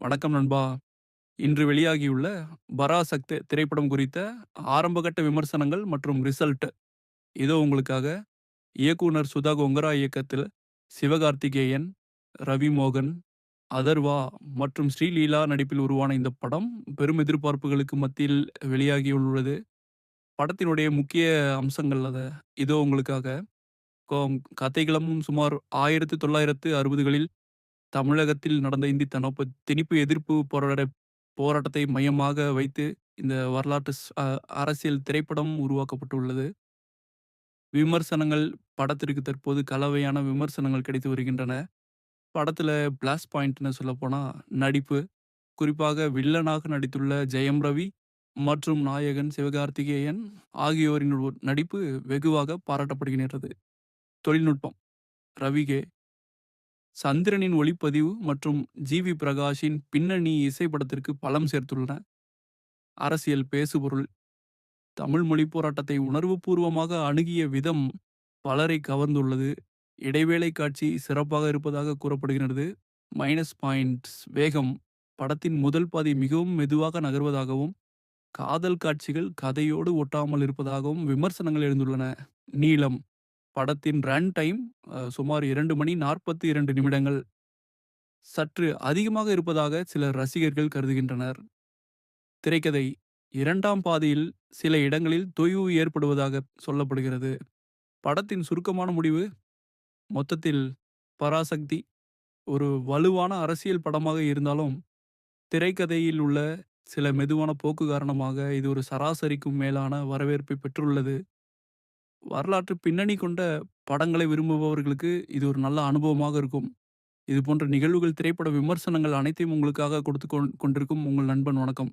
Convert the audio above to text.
வணக்கம் நண்பா. இன்று வெளியாகியுள்ள பராசக்தி திரைப்படம் குறித்த ஆரம்பகட்ட விமர்சனங்கள் மற்றும் ரிசல்ட் இதோ உங்களுக்காக. இயக்குனர் சுதா கொங்கரா இயக்கத்தில் சிவகார்த்திகேயன், ரவி மோகன், அதர்வா மற்றும் ஸ்ரீலீலா நடிப்பில் உருவான இந்த படம் பெரும் எதிர்பார்ப்புகளுக்கு மத்தியில் வெளியாகியுள்ளது. படத்தினுடைய முக்கிய அம்சங்கள் அதை இதோ உங்களுக்காக. கதைகளமும் சுமார் ஆயிரத்தி சுமார் 1960களில் தமிழகத்தில் நடந்த இந்தி தனப்பு திணிப்பு எதிர்ப்பு போராட போராட்டத்தை மையமாக வைத்து இந்த வரலாற்று ஸ் அ அரசியல் திரைப்படம் உருவாக்கப்பட்டுள்ளது. விமர்சனங்கள் படத்திற்கு தற்போது கலவையான விமர்சனங்கள் கிடைத்து வருகின்றன. படத்தில பிளஸ் பாயிண்ட்ன்னு சொல்லப்போனா நடிப்பு. குறிப்பாக வில்லனாக நடித்துள்ள ஜெயம் ரவி மற்றும் நாயகன் சிவகார்த்திகேயன் ஆகியோரின் நடிப்பு வெகுவாக பாராட்டப்படுகின்றது. தொழில்நுட்பம் ரவி கே. சந்திரனின் ஒளிப்பதிவு மற்றும் ஜி. வி. பிரகாஷின் பின்னணி இசை படத்திற்கு பலம் சேர்த்துள்ளன. அரசியல் பேசுபொருள் தமிழ் மொழி போராட்டத்தை உணர்வுபூர்வமாக அணுகிய விதம் பலரை கவர்ந்துள்ளது. இடைவேளை காட்சி சிறப்பாக இருப்பதாக கூறப்படுகிறது. மைனஸ் பாயிண்ட்ஸ் வேகம் படத்தின் முதல் பாதி மிகவும் மெதுவாக நகர்வதாகவும், காதல் காட்சிகள் கதையோடு ஒட்டாமல் இருப்பதாகவும் விமர்சனங்கள் எழுந்துள்ளன. நீளம் படத்தின் ரன் டைம் சுமார் 2 மணி 42 நிமிடங்கள். சற்று அதிகமாக இருப்பதாக சில ரசிகர்கள் கருதுகின்றனர். திரைக்கதை இரண்டாம் பாதியில் சில இடங்களில் தொய்வு ஏற்படுவதாக சொல்லப்படுகிறது. படத்தின் சுருக்கமான முடிவு மொத்தத்தில் பராசக்தி ஒரு வலுவான அரசியல் படமாக இருந்தாலும், திரைக்கதையில் உள்ள சில மெதுவான போக்கு காரணமாக இது ஒரு சராசரிக்கும் மேலான வரவேற்பை பெற்றுள்ளது. வரலாற்று பின்னணி கொண்ட படங்களை விரும்புபவர்களுக்கு இது ஒரு நல்ல அனுபவமாக இருக்கும். இது போன்ற நிகழ்வுகள், திரைப்பட விமர்சனங்கள் அனைத்தையும் உங்களுக்காக கொடுத்துக் கொண் கொண்டிருக்கும் உங்கள் நண்பன் வணக்கம்.